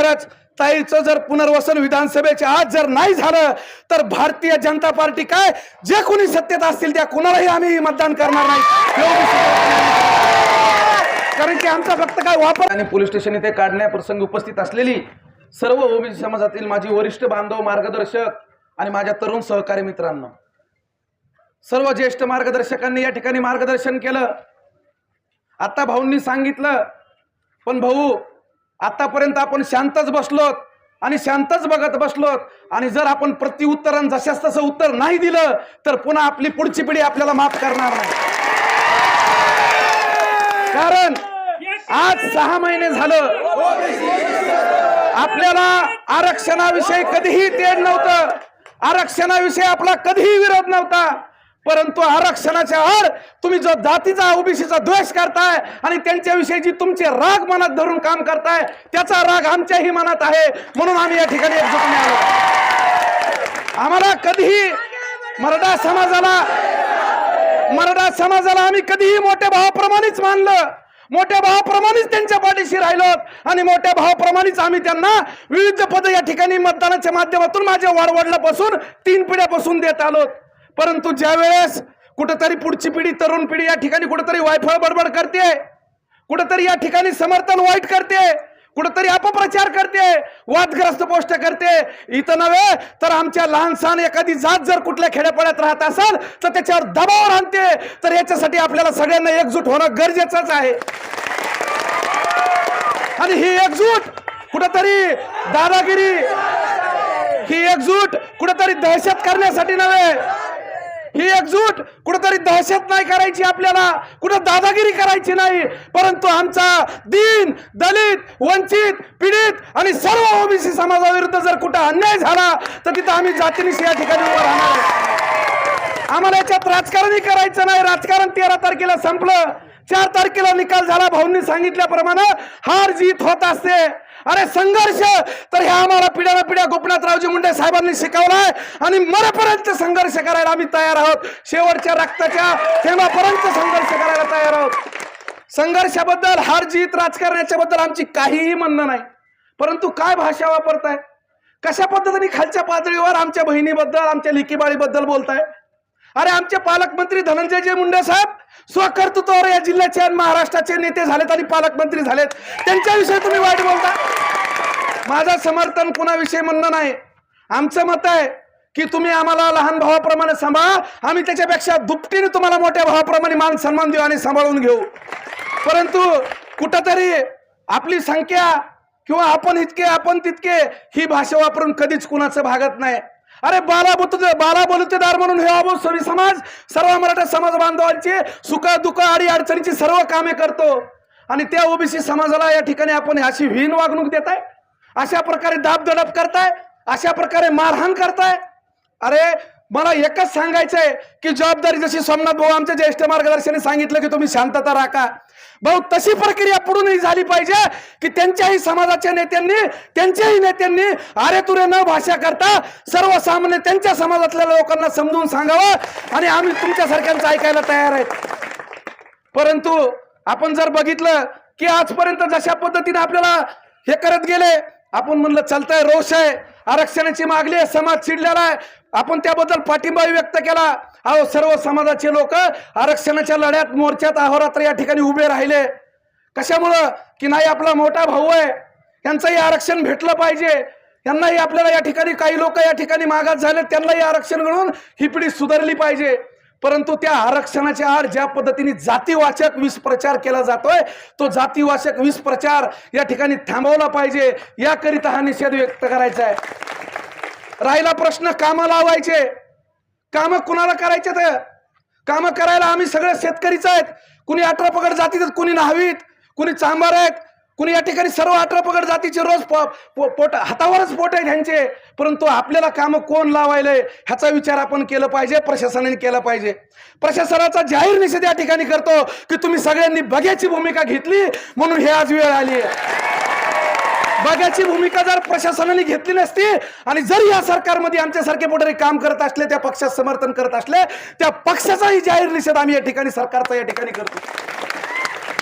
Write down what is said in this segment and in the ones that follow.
खरंच ताईचं जर पुनर्वसन विधानसभेच्या आज जर नाही झालं तर भारतीय जनता पार्टी काय? जे कोणी सत्तेत असतील त्या कुणालाही आम्ही मतदान करणार नाही. कारण की आमचा फक्त काय वापर आणि पोलीस स्टेशन इथे काढण्याप्रसंगी उपस्थित असलेली सर्व ओबीसी समाजातील माझी वरिष्ठ बांधव मार्गदर्शक आणि माझ्या तरुण सहकारी मित्रांनो सर्व ज्येष्ठ मार्गदर्शकांनी या ठिकाणी मार्गदर्शन केलं. आता भाऊंनी सांगितलं पण भाऊ आतापर्यंत आपण शांतच बसलोत आणि शांतच बघत बसलोत. आणि जर आपण प्रत्युत्तरण जशाच तसं उत्तर नाही दिलं तर पुन्हा आपली पुढची पिढी आपल्याला माफ करणार नाही. कारण आज सहा महिने झालं. आपल्याला आरक्षणाविषयी कधीही तेढ नव्हतं. आरक्षणाविषयी आपला कधीही विरोध नव्हता. परंतु आरक्षणाच्या आड तुम्ही जो जातीचा ओबीसीचा द्वेष करताय आणि त्यांच्याविषयी जी तुमचे राग मनात धरून काम करताय त्याचा राग आमच्याही मनात आहे. म्हणून आम्ही या ठिकाणी एकजुटून आलो. आम्हाला कधीही मराठा समाजाला मराठा समाजाला आम्ही कधीही मोठ्या भावाप्रमाणेच मानलं. मोठ्या भावाप्रमाणेच त्यांच्या पाठीशी राहिलो आणि मोठ्या भावाप्रमाणेच आम्ही त्यांना विविध पद या ठिकाणी मतदानाच्या माध्यमातून माझ्या वाडवडिलापासून तीन पिढ्यापासून देत आलो परंतु ज्या वेळेस कुठंतरी पुढची पिढी तरुण पिढी या ठिकाणी कुठंतरी वायफळ बडबड करते कुठंतरी या ठिकाणी समर्थन वाईट करते कुठंतरी अपप्रचार करते वादग्रस्त पोस्ट करते इथं नव्हे तर आमच्या लहान सहान एखादी जात जर कुठल्या खेड्यापाड्यात राहत असेल तर त्याच्यावर दबाव आणते तर याच्यासाठी आपल्याला सगळ्यांना एकजूट होणं गरजेचंच आहे. आणि ही एकजूट कुठंतरी दादागिरी ही एकजूट कुठंतरी दहशत करण्यासाठी नव्हे ही एकजूट कुठंतरी दहशत नाही करायची आपल्याला कुठं दादागिरी करायची नाही. परंतु आमचा दीन दलित वंचित पीडित आणि सर्व ओबीसी समाजाविरुद्ध जर कुठं अन्याय झाला तर तिथं आम्ही जातीनिशी या ठिकाणी उभं राहणार आम्हाला याच्यात राजकारणही करायचं नाही. राजकारण तेरा तारखेला संपलं. चार तारखेला निकाल झाला. भाऊंनी सांगितल्याप्रमाणे हार जीत होत असते. अरे संघर्ष! तर ह्या आम्हाला पिढ्याला पिढ्या गोपीनाथरावजी मुंडे साहेबांनी शिकवलाय आणि मरेपर्यंत संघर्ष करायला आम्ही तयार आहोत. शेवटच्या रक्ताच्या थेंबापर्यंत संघर्ष करायला तयार आहोत. संघर्षाबद्दल हार जीत राजकारणाच्या बद्दल आमची काहीही म्हणणं नाही. परंतु काय भाषा वापरताय? कशा पद्धतीने खालच्या पातळीवर आमच्या बहिणीबद्दल आमच्या लिकीबाळीबद्दल बोलताय? अरे आमचे पालकमंत्री धनंजयजी मुंडे साहेब स्वकर्तृत्वावर या जिल्ह्याचे आणि महाराष्ट्राचे नेते झालेत आणि पालकमंत्री झालेत. त्यांच्याविषयी तुम्ही वाईट बोलता. माझं समर्थन कुणाविषयी म्हणणं नाही. आमचं मत आहे की तुम्ही आम्हाला लहान भावाप्रमाणे सांभाळा. आम्ही त्याच्यापेक्षा दुपटीने तुम्हाला मोठ्या भावाप्रमाणे मान सन्मान देऊ आणि सांभाळून घेऊ. परंतु कुठंतरी आपली संख्या किंवा आपण इतके आपण तितके ही भाषा वापरून कधीच कुणाचं भागत नाही. अरे बाला बुत बाला बलुतेदार म्हणून हे अबो सवी समाज सर्व मराठा समाज बांधवांचे सुख दुःख आणि अडचणीची सर्व कामे करतो. आणि त्या ओबीसी समाजाला या ठिकाणी आपण अशी हीन वागणूक देताय. अशा प्रकारे दाबदडप करताय अशा प्रकारे मारहाण करताय. अरे मला एकच सांगायचंय की जबाबदारी जशी सोमनाथ भाऊ आमच्या ज्येष्ठ मार्गदर्शनी सांगितलं की तुम्ही शांतता राखा. भाऊ तशी प्रक्रिया पुढूनही झाली पाहिजे की त्यांच्याही समाजाच्या नेत्यांनी त्यांच्याही नेत्यांनी अरे तुरे न भाषा करता सर्वसामान्य त्यांच्या समाजातल्या लोकांना समजून सांगावं आणि आम्ही तुमच्यासारख्यांचं ऐकायला तयार आहेत. परंतु आपण जर बघितलं की आजपर्यंत जशा पद्धतीने आपल्याला हे करत गेले आपण म्हणलं चलतंय रोष आहे. आरक्षणाची मागणी आहे समाज चिडलेला आहे. आपण त्याबद्दल पाठिंबा व्यक्त केला. अहो सर्व समाजाचे लोक आरक्षणाच्या लढ्यात मोर्चात अहोरात्र या ठिकाणी उभे राहिले. कशामुळं? की नाही आपला मोठा भाऊ आहे. यांचंही आरक्षण भेटलं पाहिजे. यांनाही आपल्याला या ठिकाणी काही लोक या ठिकाणी मागास झाले त्यांनाही आरक्षण मिळून ही पिढी सुधारली पाहिजे. परंतु त्या आरक्षणाच्या आड ज्या पद्धतीने जातीवाचक विषप्रचार केला जातोय तो जातीवाचक विष प्रचार या ठिकाणी थांबवला पाहिजे. याकरिता हा निषेध व्यक्त करायचा आहे. राहिला प्रश्न कामं लावायचे. कामं कुणाला करायचे तर? कामं करायला आम्ही सगळे शेतकरीच आहेत. कुणी अठरा पगड जातीत तर कुणी न्हावीत कुणी चांबार आहेत कुणी या ठिकाणी सर्व अठरा पगड जातीचे रोज पो- पो- पोट हातावरच पोट आहे त्यांचे परंतु आपल्याला कामं कोण लावायलंय ह्याचा विचार आपण केलं पाहिजे प्रशासनाने केला पाहिजे. प्रशासनाचा जाहीर निषेध या ठिकाणी करतो की तुम्ही सगळ्यांनी बघ्याची भूमिका घेतली म्हणून हे आज वेळ आली आहे. बघ्याची भूमिका जर प्रशासनाने घेतली नसती आणि जर या सरकारमध्ये आमच्यासारखे मोठे काम करत असले त्या पक्षात समर्थन करत असले त्या पक्षाचाही जाहीर निषेध आम्ही या ठिकाणी सरकारचा या ठिकाणी करतो.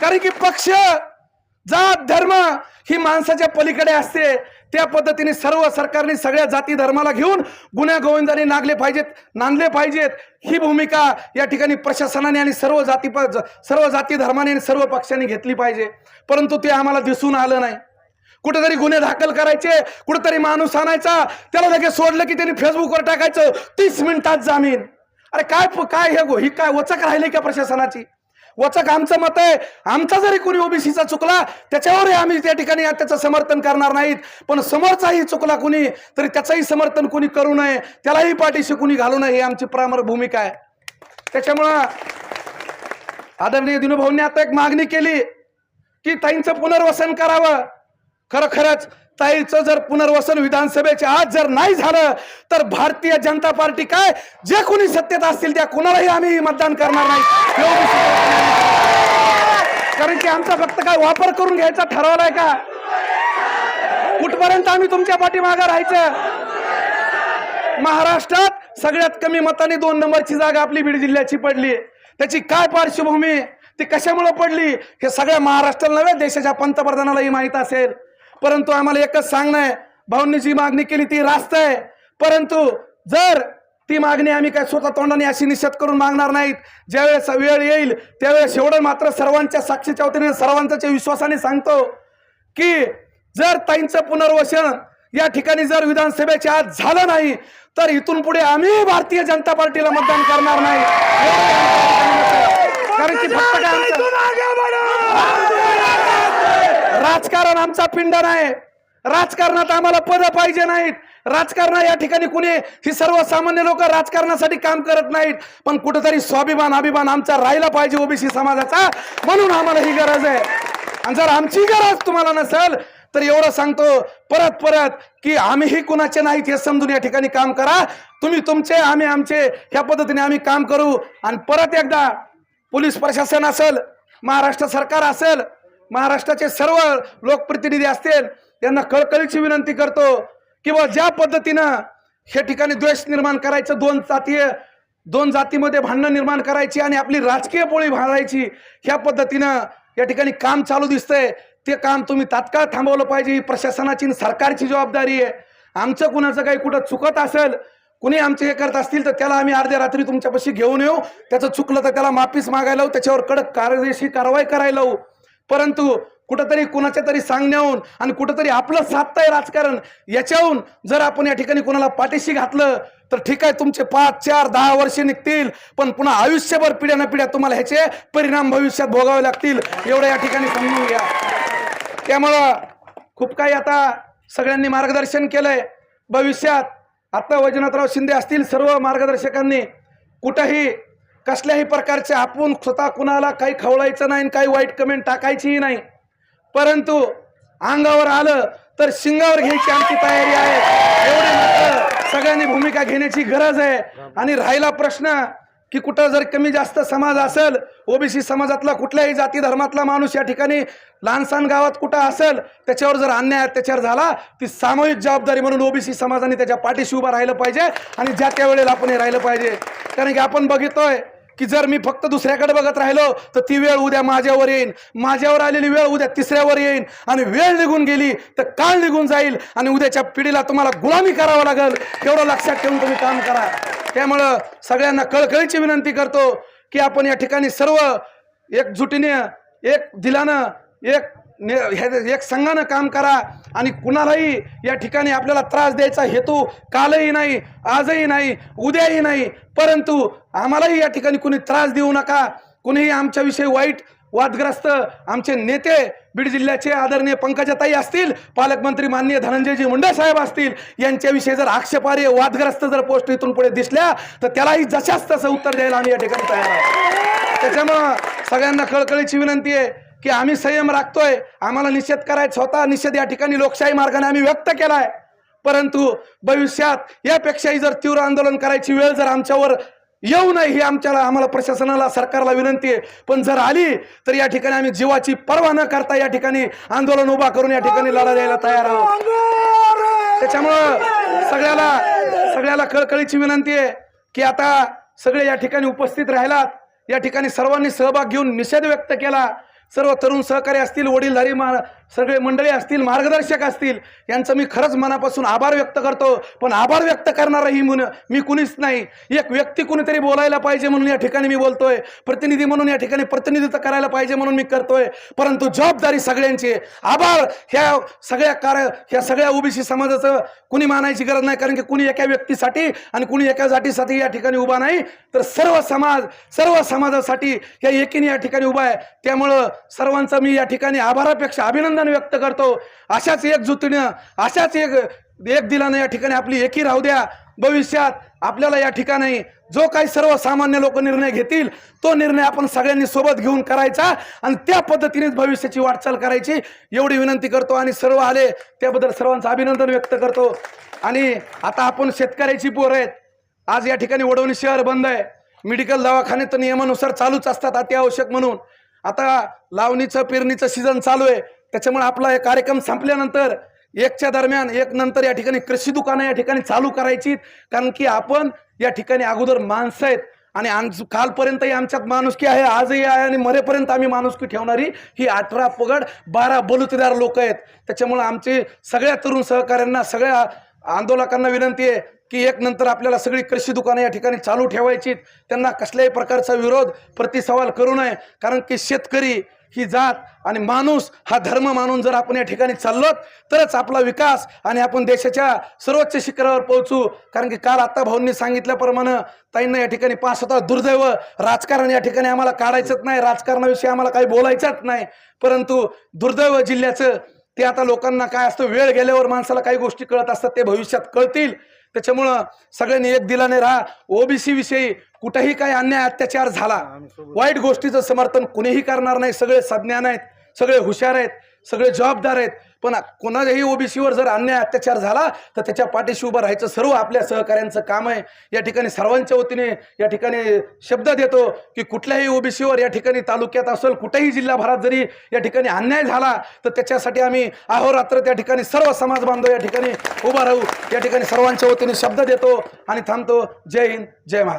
कारण की पक्ष जात धर्म ही माणसाच्या पलीकडे असते. त्या पद्धतीने सर्व सरकारने सगळ्या जाती धर्माला घेऊन गुन्ह्या गोविंदाने नागले पाहिजेत नांदले पाहिजेत. ही भूमिका या ठिकाणी प्रशासनाने आणि सर्व जाती प- सर्व जाती धर्माने आणि सर्व पक्षांनी घेतली पाहिजे. परंतु ते आम्हाला दिसून आलं नाही. कुठेतरी गुन्हे दाखल करायचे कुठेतरी माणूस आणायचा त्याला लगेच सोडलं की त्यांनी फेसबुकवर टाकायचं तीस मिनिटात जामीन. अरे काय काय हे गो- ही काय वचक राहिली का प्रशासनाची? वचक आमचं मत आहे. आमचा जरी कोणी ओबीसीचा चुकला त्याच्यावरही आम्ही त्या ठिकाणी त्याचं समर्थन करणार नाहीत. पण समोरचाही चुकला कुणी तरी त्याचंही समर्थन कुणी करू नये. त्यालाही पाठीशी कुणी घालू नये ही आमची प्रामर भूमिका आहे. त्याच्यामुळं आदरणीय दिनूभाऊंनी आता एक मागणी केली की ताईंचं पुनर्वसन करावं. खरं ताईचं जर पुनर्वसन विधानसभेचे आज जर नाही झालं तर भारतीय जनता पार्टी काय? जे कोणी सत्तेत असतील त्या कुणालाही आम्ही मतदान करणार नाही. कारण की आमचा फक्त काय वापर करून घ्यायचा ठरवलाय का? कुठपर्यंत आम्ही तुमच्या पाठीमागं राहायचं? महाराष्ट्रात सगळ्यात कमी मताने दोन नंबरची जागा आपली बीड जिल्ह्याची पडली. त्याची काय पार्श्वभूमी? ती कशामुळे पडली? हे सगळ्या महाराष्ट्राला नव्हे देशाच्या पंतप्रधानालाही माहीत असेल. परंतु आम्हाला एकच सांगणं आहे. भाऊंनी जी मागणी केली ती रास्त आहे. परंतु जर ती मागणी आम्ही काय स्वतः तोंडाने अशी निषेध करून मागणार नाहीत. ज्यावेळेस वेळ येईल त्यावेळेस एवढं मात्र सर्वांच्या साक्षीच्या वतीने सर्वांच्या विश्वासाने सांगतो की जर ताईंचं पुनर्वसन या ठिकाणी जर विधानसभेच्या आज झालं नाही तर इथून पुढे आम्ही भारतीय जनता पार्टीला मतदान करणार नाही. कारण की फक्त काय आमचं- राजकारण आमचा पिंड नाही राजकारणात आम्हाला पद पाहिजे नाहीत. राजकारण या ठिकाणी कुणी ही सर्वसामान्य लोक राजकारणासाठी काम करत नाहीत. पण कुठेतरी स्वाभिमान अभिमान आमचा राहिला पाहिजे ओबीसी समाजाचा. म्हणून आम्हाला ही गरज आहे. आणि जर आमची गरज तुम्हाला नसेल तर एवढं सांगतो परत परत की आम्हीही कुणाचे नाहीत हे समजून या ठिकाणी काम करा. तुम्ही तुमचे आम्ही आमचे. ह्या पद्धतीने आम्ही काम करू. आणि परत एकदा पोलीस प्रशासन असेल महाराष्ट्र सरकार असेल महाराष्ट्राचे सर्व लोकप्रतिनिधी असतील त्यांना कळकळीची विनंती करतो किंवा ज्या पद्धतीनं हे ठिकाणी द्वेष निर्माण करायचं दोन जातीय दोन जातीमध्ये भांडणं निर्माण करायची आणि आपली राजकीय पोळी भांडायची ह्या पद्धतीनं या ठिकाणी काम चालू दिसतंय. ते काम तुम्ही तात्काळ थांबवलं पाहिजे. ही प्रशासनाची सरकारची जबाबदारी आहे. आमचं कुणाचं काही कुठं चुकत असेल कुणी आमचे हे करत असतील तर त्याला आम्ही अर्ध्या रात्री तुमच्यापाशी घेऊन येऊ. त्याचं चुकलं तर त्याला माफीच मागायला लावू. त्याच्यावर कडक कायदेशीर कारवाई करायला लावू. परंतु कुठंतरी कुणाच्या तरी सांगण्याहून आणि कुठंतरी आपलं साधतंय राजकारण याच्याहून जर आपण या ठिकाणी कुणाला पाठीशी घातलं तर ठीक आहे तुमचे पाच चार दहा वर्षे निघतील पण पुन्हा आयुष्यभर पिढ्या न पिढ्या तुम्हाला ह्याचे परिणाम भविष्यात भोगावे लागतील. एवढं या ठिकाणी समजून घ्या. त्यामुळं खूप काही आता सगळ्यांनी मार्गदर्शन केलंय. भविष्यात आत्ता वैजनाथराव शिंदे असतील सर्व मार्गदर्शकांनी. कुठंही कसल्याही प्रकारचे आपण स्वतः कुणाला काही खवळायचं नाही आणि काही वाईट कमेंट टाकायचीही नाही. परंतु अंगावर आलं तर शिंगावर घ्यायची आमची तयारी आहे. एवढे मात्र सगळ्यांनी भूमिका घेण्याची गरज आहे. आणि राहिला प्रश्न की कुठं जर कमी जास्त समाज असेल ओबीसी समाजातला कुठल्याही जाती धर्मातला माणूस या ठिकाणी लहानसहान गावात कुठं असेल त्याच्यावर जर अन्याय अत्याचार झाला ती सामूहिक जबाबदारी म्हणून ओबीसी समाजाने त्याच्या पाठीशी उभं राहिलं पाहिजे आणि ज्या त्या वेळेला आपण हे राहिलं पाहिजे. कारण की आपण बघितोय की जर मी फक्त दुसऱ्याकडे बघत राहिलो तर ती वेळ उद्या माझ्यावर येईन. माझ्यावर आलेली वेळ उद्या तिसऱ्यावर येईन. आणि वेळ निघून गेली तर काळ निघून जाईल. आणि उद्याच्या पिढीला तुम्हाला गुलामी करावं लागेल. एवढं लक्षात ठेवून तुम्ही काम करा. त्यामुळं सगळ्यांना कळकळीची विनंती करतो की आपण या ठिकाणी सर्व एकजुटीने एक दिलानं एक ने- हे- एक संघानं काम करा आणि कुणालाही या ठिकाणी आपल्याला त्रास द्यायचा हेतू कालही नाही आजही नाही उद्याही नाही परंतु आम्हालाही या ठिकाणी कुणी त्रास देऊ नका. कुणीही आमच्याविषयी वाईट वादग्रस्त आमचे नेते बीड जिल्ह्याचे आदरणीय पंकजाताई असतील पालकमंत्री माननीय धनंजयजी मुंडे साहेब असतील यांच्याविषयी जर आक्षेपार्ह वादग्रस्त जर पोस्ट इथून पुढे दिसल्या तर त्यालाही जशाच तसं उत्तर द्यायला आम्ही या ठिकाणी तयार आहोत. त्याच्यामुळं सगळ्यांना कळकळीची विनंती आहे. की आम्ही संयम राखतोय. आम्हाला निषेध करायचा होता. निषेध या ठिकाणी लोकशाही मार्गाने आम्ही व्यक्त केलाय. परंतु भविष्यात यापेक्षाही जर तीव्र आंदोलन करायची वेळ जर आमच्यावर येऊ नये ही आमच्याला आम्हाला प्रशासनाला सरकारला विनंती आहे. पण जर आली तर या ठिकाणी आम्ही जीवाची पर्वा न करता या ठिकाणी आंदोलन उभा करून या ठिकाणी लढा द्यायला तयार आहोत. त्याच्यामुळं सगळ्याला सगळ्याला कळकळीची विनंती आहे की आता सगळे या ठिकाणी उपस्थित राहिलात. या ठिकाणी सर्वांनी सहभाग घेऊन निषेध व्यक्त केला. सर्व तरुण सहकारी असतील वडीलधारी मा सगळे मंडळी असतील मार्गदर्शक असतील यांचं मी खरंच मनापासून आभार व्यक्त करतो. पण आभार व्यक्त करणारा ही मुन मी कुणीच नाही. एक व्यक्ती कुणीतरी बोलायला पाहिजे म्हणून या ठिकाणी मी बोलतोय. प्रतिनिधी म्हणून या ठिकाणी प्रतिनिधित्व करायला पाहिजे म्हणून मी करतोय. परंतु जबाबदारी सगळ्यांची आभार ह्या सगळ्या कार्य ह्या सगळ्या ओबीसी समाजाचं कुणी मानायची गरज नाही कारण की कुणी एका व्यक्तीसाठी आणि कुणी एका जातीसाठी या ठिकाणी उभा नाही. तर सर्व समाज सर्व समाजासाठी या एकीने या ठिकाणी उभा आहे. त्यामुळं सर्वांचा मी या ठिकाणी आभारापेक्षा अभिनंदन व्यक्त करतो. अशाच एकजुटीनं अशाच एक एक दिलानं या ठिकाणी आपली एकी राहू द्या. भविष्यात आपल्याला या ठिकाणी जो काही सर्वसामान्य लोक निर्णय घेतील तो निर्णय आपण सगळ्यांनी सोबत घेऊन करायचा आणि त्या पद्धतीनेच भविष्याची वाटचाल करायची. एवढी विनंती करतो आणि सर्व आले त्याबद्दल सर्वांचं अभिनंदन व्यक्त करतो. आणि आता आपण शेतकऱ्याची पोर आहेत. आज या ठिकाणी वडवणी शहर बंद आहे. मेडिकल दवाखाने तर नियमानुसार चालूच असतात अतिआवश्यक म्हणून. आता लावणीचं पेरणीचं सीझन चालू आहे. त्याच्यामुळे आपला हे कार्यक्रम संपल्यानंतर एकच्या दरम्यान एक नंतर या ठिकाणी कृषी दुकानं या ठिकाणी चालू करायची. कारण की आपण या ठिकाणी अगोदर माणसं आहेत आणि आम कालपर्यंतही आमच्यात माणुसकी आहे आजही आहे आणि मरेपर्यंत आम्ही माणुसकी ठेवणारी ही अठरा पगड बारा बलुतेदार लोक आहेत. त्याच्यामुळे आमचे सगळ्या तरुण सहकाऱ्यांना सगळ्या आंदोलकांना विनंती आहे की एक नंतर आपल्याला सगळी कृषी दुकानं या ठिकाणी चालू ठेवायची त्यांना कसल्याही प्रकारचा विरोध प्रतिसवाल करू नये. कारण की शेतकरी ही जात आणि माणूस हा धर्म मानून जर आपण या ठिकाणी चाललो तरच आपला विकास आणि आपण देशाच्या सर्वोच्च शिखरावर पोहोचू. कारण की काल आता भाऊंनी सांगितल्याप्रमाणे ताईंना या ठिकाणी पास होता. दुर्दैव राजकारण या ठिकाणी आम्हाला काढायचंच नाही राजकारणाविषयी आम्हाला काही बोलायचंच नाही. परंतु दुर्दैव जिल्ह्याचं ते आता लोकांना काय असतं वेळ गेल्यावर माणसाला काही गोष्टी कळत असतात ते भविष्यात कळतील. त्याच्यामुळं सगळ्यांनी एक दिलाने राहा. ओबीसी विषयी कुठेही काही अन्याय अत्याचार झाला वाईट गोष्टीचं समर्थन कुणीही करणार नाही. सगळे सज्ञान आहेत सगळे हुशार आहेत सगळे जबाबदार आहेत. पण कोणाच्याही ओबीसीवर जर अन्याय अत्याचार झाला तर त्याच्या पाठीशी उभं राहायचं सर्व आपल्या सहकाऱ्यांचं काम आहे. या ठिकाणी सर्वांच्या वतीने या ठिकाणी शब्द देतो की कुठल्याही ओबीसीवर या ठिकाणी तालुक्यात असेल कुठेही जिल्हाभरात जरी या ठिकाणी अन्याय झाला तर त्याच्यासाठी आम्ही अहोरात्र त्या ठिकाणी सर्व समाज बांधव या ठिकाणी उभा राहू. या ठिकाणी सर्वांच्या वतीने शब्द देतो आणि थांबतो. जय हिंद जय महाराज